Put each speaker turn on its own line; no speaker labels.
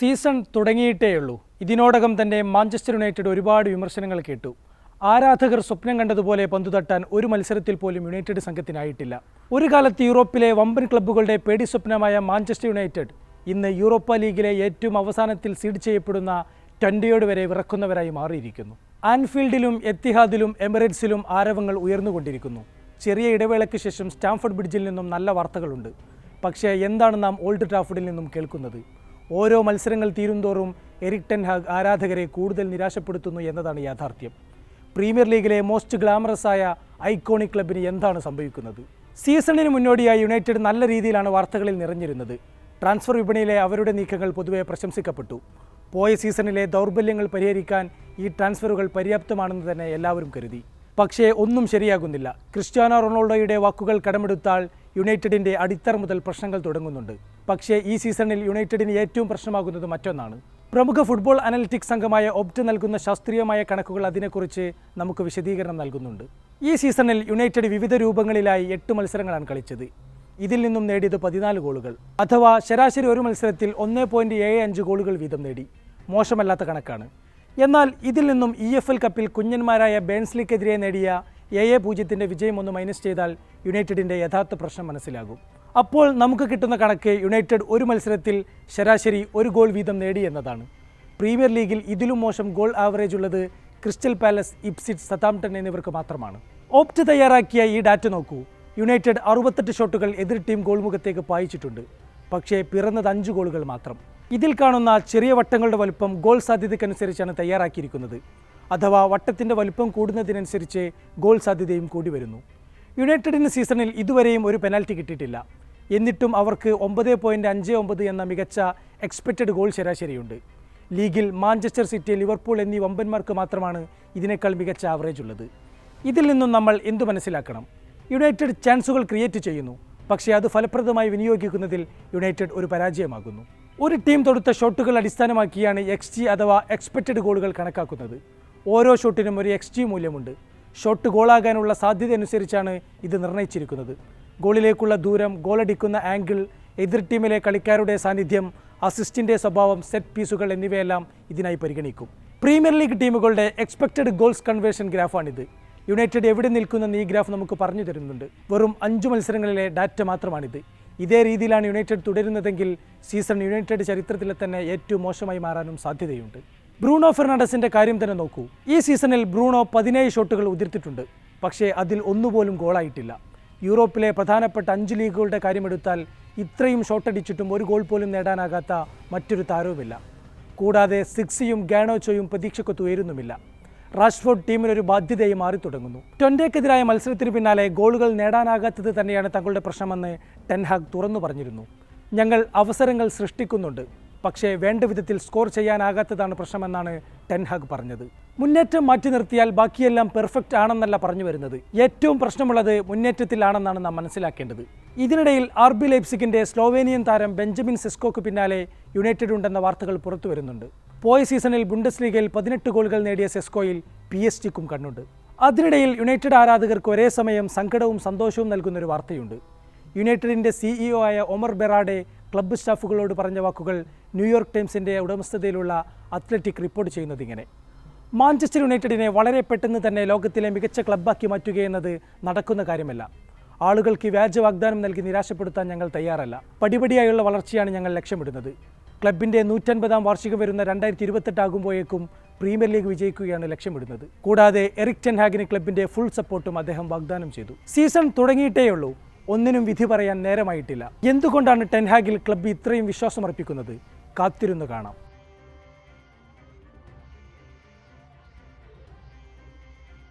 Season തുടങ്ങിയിട്ടേയുള്ളൂ. ഇതിനോടകം തന്നെ Manchester United ഒരുപാട് വിമർശനങ്ങൾ കേട്ടു. ആരാധകർ സ്വപ്നം കണ്ടതുപോലെ പന്തു തട്ടാൻ ഒരു മത്സരത്തിൽ പോലും യുണൈറ്റഡ് സംഘത്തിനായിട്ടില്ല. ഒരു കാലത്ത് യൂറോപ്പിലെ വമ്പൻ ക്ലബ്ബുകളുടെ പേടി സ്വപ്നമായ മാഞ്ചസ്റ്റർ യുണൈറ്റഡ് ഇന്ന് യൂറോപ്പ ലീഗിലെ ഏറ്റവും അവസാനത്തിൽ സീഡ് ചെയ്യപ്പെടുന്ന ട്വന്റിയോട് വരെ വിറക്കുന്നവരായി മാറിയിരിക്കുന്നു. ആൻഫീൽഡിലും എത്തിഹാദിലും എമിറേറ്റ്സിലും ആരവങ്ങൾ ഉയർന്നുകൊണ്ടിരിക്കുന്നു. ചെറിയ ഇടവേളയ്ക്ക് ശേഷം സ്റ്റാംഫോർഡ് ബ്രിഡ്ജിൽ നിന്നും നല്ല വാർത്തകളുണ്ട്. പക്ഷേ എന്താണ് നാം ഓൾഡ് ട്രാഫോർഡിൽ നിന്നും കേൾക്കുന്നത്? ഓരോ മത്സരങ്ങൾ തീരുന്തോറും എറിക് ടെൻ ഹാഗ് ആരാധകരെ കൂടുതൽ നിരാശപ്പെടുത്തുന്നു എന്നതാണ് യാഥാർത്ഥ്യം. പ്രീമിയർ ലീഗിലെ മോസ്റ്റ് ഗ്ലാമറസ് ആയ ഐക്കോണിക് ക്ലബിന് എന്താണ് സംഭവിക്കുന്നത്? സീസണിന് മുന്നോടിയായി യുണൈറ്റഡ് നല്ല രീതിയിലാണ് വാർത്തകളിൽ നിറഞ്ഞിരുന്നത്. ട്രാൻസ്ഫർ വിപണിയിലെ അവരുടെ നീക്കങ്ങൾ പൊതുവെ പ്രശംസിക്കപ്പെട്ടു. പോയ സീസണിലെ ദൗർബല്യങ്ങൾ പരിഹരിക്കാൻ ഈ ട്രാൻസ്ഫറുകൾ പര്യാപ്തമാണെന്ന് തന്നെ എല്ലാവരും കരുതി. പക്ഷേ ഒന്നും ശരിയാകുന്നില്ല. ക്രിസ്ത്യാനോ റൊണാൾഡോയുടെ വാക്കുകൾ കടമെടുത്താൽ യുണൈറ്റഡിന്റെ അടിത്തറ മുതൽ പ്രശ്നങ്ങൾ തുടങ്ങുന്നുണ്ട്. പക്ഷേ ഈ സീസണിൽ യുണൈറ്റഡിന് ഏറ്റവും പ്രശ്നമാകുന്നത് മറ്റൊന്നാണ്. പ്രമുഖ ഫുട്ബോൾ അനലിറ്റിക്സ് സംഘമായ ഒപ്റ്റ് നൽകുന്ന ശാസ്ത്രീയമായ കണക്കുകൾ അതിനെക്കുറിച്ച് നമുക്ക് വിശദീകരണം നൽകുന്നുണ്ട്. ഈ സീസണിൽ യുണൈറ്റഡ് വിവിധ രൂപങ്ങളിലായി എട്ട് മത്സരങ്ങളാണ് കളിച്ചത്. ഇതിൽ നിന്നും നേടിയത് പതിനാല് ഗോളുകൾ. അഥവാ ശരാശരി ഒരു മത്സരത്തിൽ ഒന്ന് പോയിന്റ് ഏഴ് അഞ്ച് ഗോളുകൾ വീതം നേടി. മോശമല്ലാത്ത കണക്കാണ്. എന്നാൽ ഇതിൽ നിന്നും ഇ എഫ് എൽ കപ്പിൽ കുഞ്ഞന്മാരായ ബേൺസ്ലിക്കെതിരെ നേടിയ എ എ പൂജ്യത്തിന്റെ വിജയം ഒന്ന് മൈനസ് ചെയ്താൽ യുണൈറ്റഡിന്റെ യഥാർത്ഥ പ്രശ്നം മനസ്സിലാകും. അപ്പോൾ നമുക്ക് കിട്ടുന്ന കണക്ക് യുണൈറ്റഡ് ഒരു മത്സരത്തിൽ ശരാശരി ഒരു ഗോൾ വീതം നേടി എന്നതാണ്. പ്രീമിയർ ലീഗിൽ ഇതിലും മോശം ഗോൾ ആവറേജ് ഉള്ളത് ക്രിസ്റ്റൽ പാലസ് ഇപ്സിറ്റ് സതാംടൺ എന്നിവർക്ക് മാത്രമാണ്. ഓപ്റ്റ് തയ്യാറാക്കിയ ഈ ഡാറ്റ നോക്കൂ. യുണൈറ്റഡ് അറുപത്തെട്ട് ഷോട്ടുകൾ എതിർ ടീം ഗോൾമുഖത്തേക്ക് പായിച്ചിട്ടുണ്ട്. പക്ഷേ പിറന്നത് അഞ്ച് ഗോളുകൾ മാത്രം. ഇതിൽ കാണുന്ന ചെറിയ വട്ടങ്ങളുടെ വലുപ്പം ഗോൾ സാധ്യതയ്ക്കനുസരിച്ചാണ് തയ്യാറാക്കിയിരിക്കുന്നത്. അഥവാ വട്ടത്തിന്റെ വലുപ്പം കൂടുന്നതിനനുസരിച്ച് ഗോൾ സാധ്യതയും കൂടി വരുന്നു. യുണൈറ്റഡിന് സീസണിൽ ഇതുവരെയും ഒരു പെനാൽറ്റി കിട്ടിയിട്ടില്ല. എന്നിട്ടും അവർക്ക് ഒമ്പത് പോയിന്റ് അഞ്ച് ഒമ്പത് എന്ന മികച്ച എക്സ്പെക്റ്റഡ് ഗോൾ ശരാശരിയുണ്ട്. ലീഗിൽ മാഞ്ചസ്റ്റർ സിറ്റി ലിവർപൂൾ എന്നീ വമ്പന്മാർക്ക് മാത്രമാണ് ഇതിനേക്കാൾ മികച്ച ആവറേജ് ഉള്ളത്. ഇതിൽ നിന്നും നമ്മൾ എന്തു മനസ്സിലാക്കണം? യുണൈറ്റഡ് ചാൻസുകൾ ക്രിയേറ്റ് ചെയ്യുന്നു. പക്ഷേ അത് ഫലപ്രദമായി വിനിയോഗിക്കുന്നതിൽ യുണൈറ്റഡ് ഒരു പരാജയമാകുന്നു. ഒരു ടീം തൊടുത്ത ഷോട്ടുകൾ അടിസ്ഥാനമാക്കിയാണ് എക്സ് ജി അഥവാ എക്സ്പെക്റ്റഡ് ഗോളുകൾ കണക്കാക്കുന്നത്. ഓരോ ഷോട്ടിനും ഒരു എക്സ് ജി മൂല്യമുണ്ട്. ഷോട്ട് ഗോളാകാനുള്ള സാധ്യത അനുസരിച്ചാണ് ഇത് നിർണയിച്ചിരിക്കുന്നത് ഗോളിലേക്കുള്ള ദൂരം ഗോളടിക്കുന്ന ആംഗിൾ എതിർ ടീമിലെ കളിക്കാരുടെ സാന്നിധ്യം അസിസ്റ്റിന്റെ സ്വഭാവം സെറ്റ് പീസുകൾ എന്നിവയെല്ലാം ഇതിനായി പരിഗണിക്കും. പ്രീമിയർ ലീഗ് ടീമുകളുടെ എക്സ്പെക്റ്റഡ് ഗോൾസ് കൺവേർഷൻ ഗ്രാഫാണിത്. യുണൈറ്റഡ് എവിടെ നിൽക്കുന്നെന്ന് ഈ ഗ്രാഫ് നമുക്ക് പറഞ്ഞു തരുന്നുണ്ട്. വെറും അഞ്ച് മത്സരങ്ങളിലെ ഡാറ്റ മാത്രമാണിത്. ഇതേ രീതിയിലാണ് യുണൈറ്റഡ് തുടരുന്നതെങ്കിൽ സീസൺ യുണൈറ്റഡ് ചരിത്രത്തിലെ തന്നെ ഏറ്റവും മോശമായി മാറാനും സാധ്യതയുണ്ട്. ബ്രൂണോ ഫെർണാണ്ടസിന്റെ കാര്യം തന്നെ നോക്കൂ. ഈ സീസണിൽ ബ്രൂണോ പതിനേഴ് ഷോട്ടുകൾ ഉതിർത്തിട്ടുണ്ട്. പക്ഷേ അതിൽ ഒന്നുപോലും ഗോളായിട്ടില്ല. യൂറോപ്പിലെ പ്രധാനപ്പെട്ട അഞ്ച് ലീഗുകളുടെ കാര്യമെടുത്താൽ ഇത്രയും ഷോട്ടടിച്ചിട്ടും ഒരു ഗോൾ പോലും നേടാനാകാത്ത മറ്റൊരു താരവുമില്ല. കൂടാതെ സിക്സിയും ഗാനോച്ചോയും പ്രതീക്ഷക്കൊത്ത് ഉയരുന്നുമില്ല. റാഷ്ഫോർഡ് ടീമിനൊരു ബാധ്യതയായി മാറി തുടങ്ങുന്നു. ട്വന്റെക്കെതിരായ മത്സരത്തിന് പിന്നാലെ ഗോളുകൾ നേടാനാകാത്തത് തന്നെയാണ് തങ്ങളുടെ പ്രശ്നമെന്ന് ടെൻഹാഗ് തുറന്നു പറഞ്ഞിരുന്നു. ഞങ്ങൾ അവസരങ്ങൾ സൃഷ്ടിക്കുന്നുണ്ട്. പക്ഷേ വേണ്ട വിധത്തിൽ സ്കോർ ചെയ്യാനാകാത്തതാണ് പ്രശ്നമെന്നാണ് ടെൻഹാഗ് പറഞ്ഞത്. മുന്നേറ്റം മാറ്റി നിർത്തിയാൽ ബാക്കിയെല്ലാം പെർഫെക്റ്റ് ആണെന്നല്ല പറഞ്ഞു വരുന്നത്. ഏറ്റവും പ്രശ്നമുള്ളത് മുന്നേറ്റത്തിലാണെന്നാണ് നാം മനസ്സിലാക്കേണ്ടത്. ഇതിനിടയിൽ ആർ ബി ലൈപ്സിക്കിന്റെ സ്ലോവേനിയൻ താരം ബെഞ്ചമിൻ സെസ്കോക്ക് പിന്നാലെ യുണൈറ്റഡ് ഉണ്ടെന്ന വാർത്തകൾ പുറത്തു വരുന്നുണ്ട്. പോയ സീസണിൽ ബുണ്ടസ് ലീഗയിൽ പതിനെട്ട് ഗോളുകൾ നേടിയ സെസ്കോയിൽ പി എസ് ടിക്കും കണ്ണുണ്ട്. അതിനിടയിൽ യുണൈറ്റഡ് ആരാധകർക്ക് ഒരേ സമയം സങ്കടവും സന്തോഷവും നൽകുന്നൊരു വാർത്തയുണ്ട്. യുണൈറ്റഡിന്റെ സിഇഒ ആയ ഒമർ ബെറാഡെ ക്ലബ്ബ് സ്റ്റാഫുകളോട് പറഞ്ഞ വാക്കുകൾ ന്യൂയോർക്ക് ടൈംസിന്റെ ഉടമസ്ഥതയിലുള്ള അത്ലറ്റിക് റിപ്പോർട്ട് ചെയ്യുന്നത് ഇങ്ങനെ. മാഞ്ചസ്റ്റർ യുണൈറ്റഡിനെ വളരെ പെട്ടെന്ന് തന്നെ ലോകത്തിലെ മികച്ച ക്ലബ്ബാക്കി മാറ്റുകയെന്നത് നടക്കുന്ന കാര്യമല്ല. ആളുകൾക്ക് വ്യാജ വാഗ്ദാനം നൽകി നിരാശപ്പെടുത്താൻ ഞങ്ങൾ തയ്യാറല്ല. പടിപടിയായുള്ള വളർച്ചയാണ് ഞങ്ങൾ ലക്ഷ്യമിടുന്നത്. ക്ലബിന്റെ നൂറ്റൻപതാം വാർഷികം വരുന്ന രണ്ടായിരത്തി ഇരുപത്തെട്ടാകുമ്പോഴേക്കും പ്രീമിയർ ലീഗ് വിജയിക്കുകയാണ് ലക്ഷ്യമിടുന്നത്. കൂടാതെ എറിക് ടെൻഹാഗിന് ക്ലബിന്റെ ഫുൾ സപ്പോർട്ടും അദ്ദേഹം വാഗ്ദാനം ചെയ്തു. സീസൺ തുടങ്ങിയിട്ടേയുള്ളൂ ഒന്നിനും വിധി പറയാൻ നേരമായിട്ടില്ല. എന്തുകൊണ്ടാണ് ടെൻഹാഗിൽ ക്ലബ്ബ് ഇത്രയും വിശ്വാസമർപ്പിക്കുന്നത്? കാത്തിരുന്നു കാണാം.